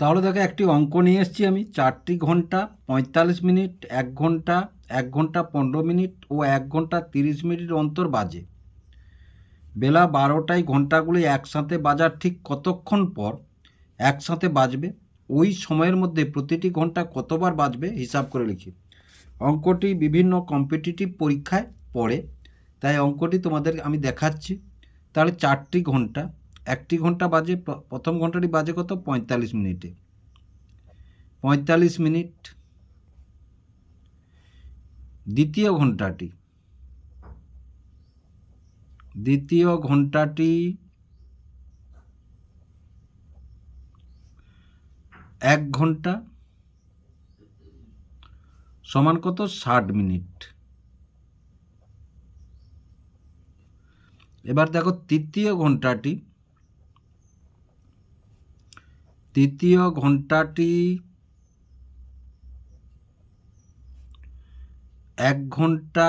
তাহলে দেখো একটি অঙ্ক নিয়ে এসেছি আমি। চারটি ঘণ্টা পঁয়তাল্লিশ মিনিট, এক ঘণ্টা এক ঘণ্টা পনেরো মিনিট ও এক ঘণ্টা তিরিশ মিনিট অন্তর বাজে। বেলা বারোটায় ঘন্টাগুলি একসাথে বাজার ঠিক কতক্ষণ পর একসাথে বাজবে? ওই সময়ের মধ্যে প্রতিটি ঘণ্টা কতবার বাজবে? হিসাব করে লিখি। অঙ্কটি বিভিন্ন কম্পিটিটিভ পরীক্ষায় পড়ে, তাই অঙ্কটি তোমাদের আমি দেখাচ্ছি। তাহলে চারটি ঘণ্টা একটি ঘণ্টা বাজে প্র- প্রথম ঘন্টাটি বাজে কত? পঁয়তাল্লিশ মিনিটে। পঁয়তাল্লিশ মিনিট। দ্বিতীয় ঘন্টাটি। দ্বিতীয় ঘন্টাটি এক ঘণ্টা সমান কত? ষাট মিনিট। এবার দেখো তৃতীয় ঘন্টাটি। তৃতীয় ঘন্টাটি এক ঘণ্টা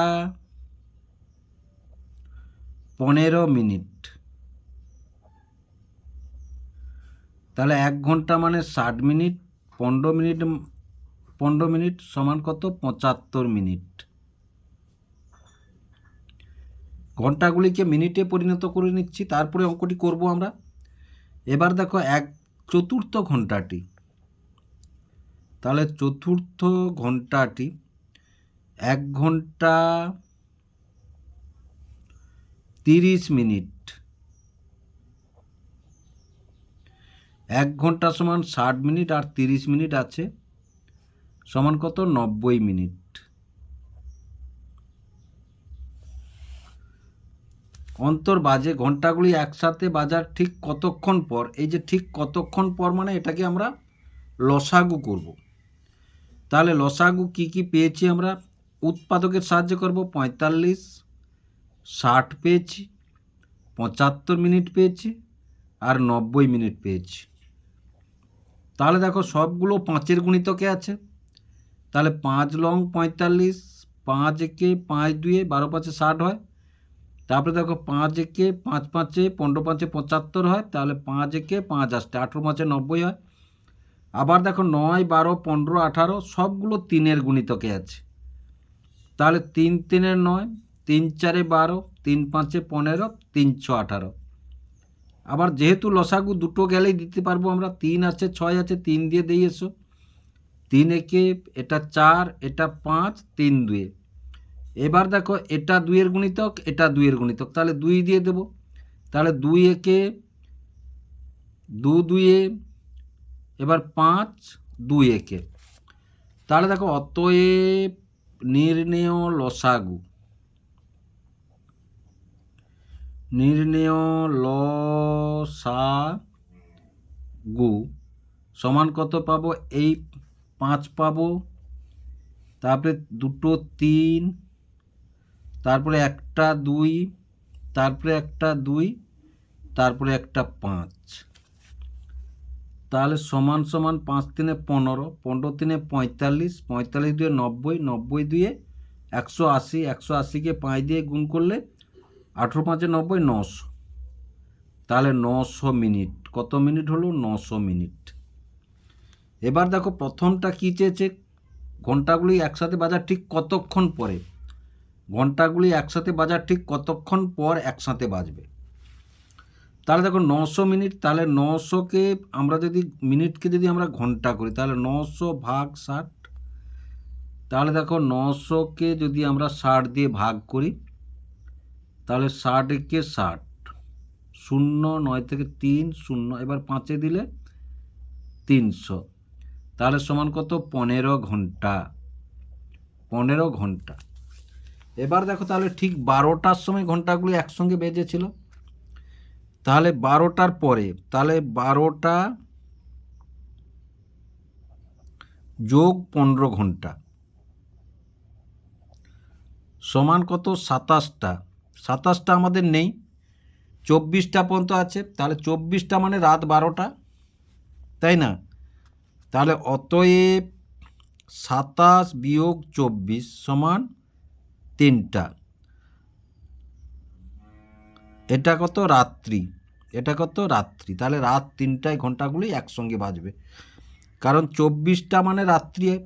পনেরো মিনিট। তাহলে এক ঘণ্টা মানে ষাট মিনিট, পনেরো মিনিট পনেরো মিনিট সমান কত? পঁচাত্তর মিনিট। ঘন্টাগুলিকে মিনিটে পরিণত করে নিচ্ছি, তারপরে অঙ্কটি করব আমরা। এবার দেখো এক চতুর্থ ঘন্টাটি তাহলে চতুর্থ ঘন্টাটি এক ঘণ্টা তিরিশ মিনিট। এক ঘণ্টা সমান ষাট মিনিট আর তিরিশ মিনিট আছে, সমান কত? নব্বই মিনিট। অন্তর বাজে ঘন্টাগুলি একসাথে বাজার ঠিক কতক্ষণ পর? এই যে ঠিক কতক্ষণ পর মানে এটাকে আমরা লসাগু করব। তাহলে লসাগু কি কি পেয়েছি আমরা? উৎপাদকের সাহায্য করব, পঁয়তাল্লিশ, ষাট পেয়েছি, পঁচাত্তর মিনিট পেয়েছি আর নব্বই মিনিট পেয়েছি। তাহলে দেখো সবগুলো পাঁচের গুণিতকে আছে। তাহলে পাঁচ লং পঁয়তাল্লিশ, পাঁচ একে পাঁচ দুয়ে বারো পাঁচে ষাট হয়। তারপরে দেখো পাঁচ একে পাঁচ পাঁচে পনেরো পাঁচে পঁচাত্তর হয়, তাহলে পাঁচ একে পাঁচ আসতে আঠেরো পাঁচে নব্বই হয়। আবার দেখো নয়, বারো, পনেরো, আঠারো, সবগুলো তিনের গুণিতকে আছে। তাহলে তিন তিনের নয়, তিন চারে বারো, তিন পাঁচে পনেরো, তিন ছ আঠারো। আবার যেহেতু লসাগু দুটো গেলেই দিতে পারব আমরা, তিন আছে, ছয় আছে, তিন দিয়ে দিয়ে এসো। তিন একে, এটা চার, এটা পাঁচ, তিন দুয়ে। এবার দেখো, এটা দুইয়ের গুণিতক, এটা দুইয়ের গুণিতক। তাহলে দুই দিয়ে দেব। তাহলে দুই একে দু দুয়ে এবার পাঁচ দুই একে। তাহলে দেখো, অতএব নির্ণেয় লসাগু। নির্ণেয় লসাগু। সমান কত পাবো? এই পাঁচ পাবো। তারপরে দুটো তিন তারপরে একটা দুই, তারপরে একটা দুই, তারপরে একটা পাঁচ। তাহলে সমান সমান পাঁচ তিনে পনেরো পনেরো তিনে পঁয়তাল্লিশ পঁয়তাল্লিশ দিয়ে নব্বই নব্বই দিয়ে একশো আশি, একশো আশিকে পাঁচ দিয়ে গুণ করলে আঠেরো পাঁচে নব্বই নশো। তাহলে নশো মিনিট। কত মিনিট হলো? নশো মিনিট। এবার দেখো প্রথমটা কী চেয়েছে? ঘন্টাগুলি একসাথে বাজার ঠিক কতক্ষণ পরে? ঘন্টাগুলি একসাথে বাজার ঠিক কতক্ষণ পর একসাথে বাজবে? তাহলে দেখো নশো মিনিট, তাহলে নশোকে আমরা যদি, মিনিটকে যদি আমরা ঘণ্টা করি, তাহলে নশো ভাগ ষাট, তাহলে দেখো নশোকে যদি আমরা ষাট দিয়ে ভাগ করি, তাহলে ষাট একে ষাট, শূন্য নয় থেকে তিন, শূন্য, এবার পাঁচে দিলে তিনশো, তাহলে সমান কত? পনেরো ঘণ্টা পনেরো ঘণ্টা। এবার দেখো তাহলে ঠিক বারোটার সময় ঘন্টাগুলি একসঙ্গে বেজেছিল। তাহলে বারোটার পরে, তাহলে বারোটা যোগ পনেরো ঘণ্টা। সমান কত? সাতাশটা। সাতাশটা আমাদের নেই। চব্বিশটা পর্যন্ত আছে। তাহলে চব্বিশটা মানে রাত বারোটা। তাই না? তাহলে অতএব সাতাশ বিয়োগ চব্বিশ সমান তিনটা। এটা কত? রাত্রি। এটা কত? রাত্রি। তাহলে রাত তিনটায় ঘন্টাগুলি একসঙ্গে বাজবে। কারণ চব্বিশটা মানে রাত্রি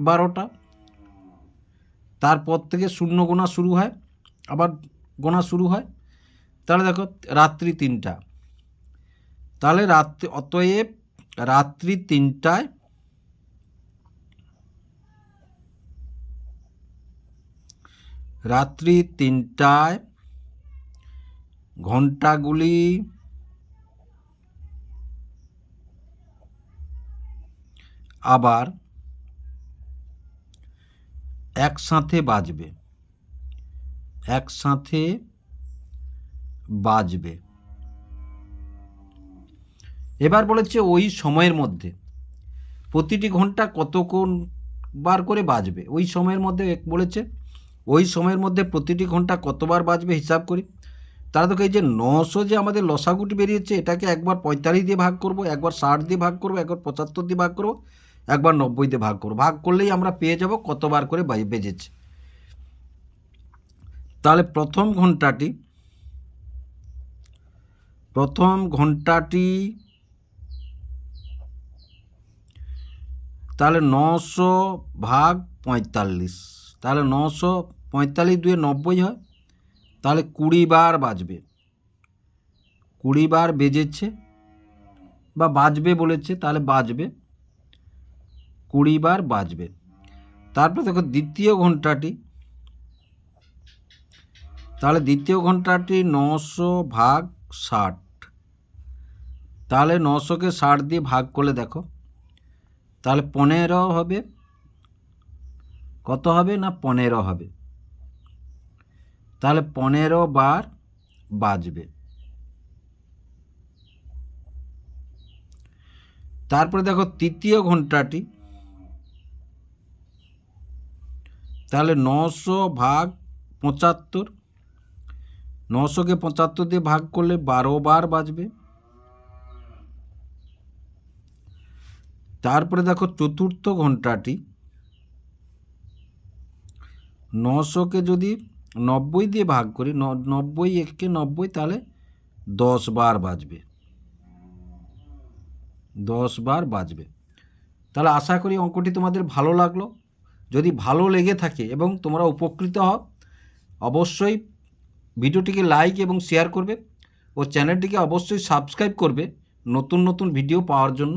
বারোটা। তারপর থেকে শূন্য গোনা শুরু হয়, আবার গোনা শুরু হয়। তাহলে দেখো, রাত্রি তিনটা। তাহলে রাত্রি, অতএব রাত্রি তিনটায় রাত্রি তিনটায় ঘন্টাগুলি আবার একসাথে বাজবে একসাথে বাজবে। এবার বলেছে ওই সময়ের মধ্যে প্রতিটি ঘণ্টা কতক্ষণ বার করে বাজবে? ওই সময়ের মধ্যে বলেছে ওই সময়ের মধ্যে প্রতিটি ঘণ্টা কতবার বাজবে হিসাব করি? তারা দেখো এই যে নশো যে আমাদের লসাগুটি বেরিয়েছে, এটাকে একবার পঁয়তাল্লিশ দিয়ে ভাগ করব, একবার ষাট দিয়ে ভাগ করব, একবার পঁচাত্তর দিয়ে ভাগ করব, একবার নব্বই দিয়ে ভাগ করব। ভাগ করলেই আমরা পেয়ে যাব কতবার করে বেজেছে। তাহলে প্রথম ঘন্টাটি প্রথম ঘন্টাটি, তাহলে নশো ভাগ পঁয়তাল্লিশ। তাহলে নশো পঁয়তাল্লিশ দুয়ে নব্বই হয়, তাহলে কুড়ি বার বাজবে। কুড়ি বার বেজেছে বা বাজবে বলেছে, তাহলে বাজবে। কুড়ি বার বাজবে। তারপর দেখো দ্বিতীয় ঘন্টাটি। তাহলে দ্বিতীয় ঘন্টাটি নশো ভাগ ষাট। তাহলে নশোকে ষাট দিয়ে ভাগ করলে দেখো, তাহলে পনেরো হবে। কত হবে না পনেরো হবে? তাহলে পনেরো বার বাজবে। তারপরে দেখো তৃতীয় ঘন্টাটি। তাহলে নশো ভাগ পঁচাত্তর। নশোকে পঁচাত্তর দিয়ে ভাগ করলে বারো বার বাজবে। তারপরে দেখো চতুর্থ ঘন্টাটি। নশোকে যদি নব্বই দিয়ে ভাগ করি নব্বই এককে নব্বই তাহলে দশ বার বাজবে। দশ বার বাজবে। তাহলে আশা করি অঙ্কটি তোমাদের ভালো লাগল। যদি ভালো লেগে থাকে এবং তোমরা উপকৃত হও, অবশ্যই ভিডিওটিকে লাইক এবং শেয়ার করবে ও চ্যানেলটিকে অবশ্যই সাবস্ক্রাইব করবে নতুন নতুন ভিডিও পাওয়ার জন্য।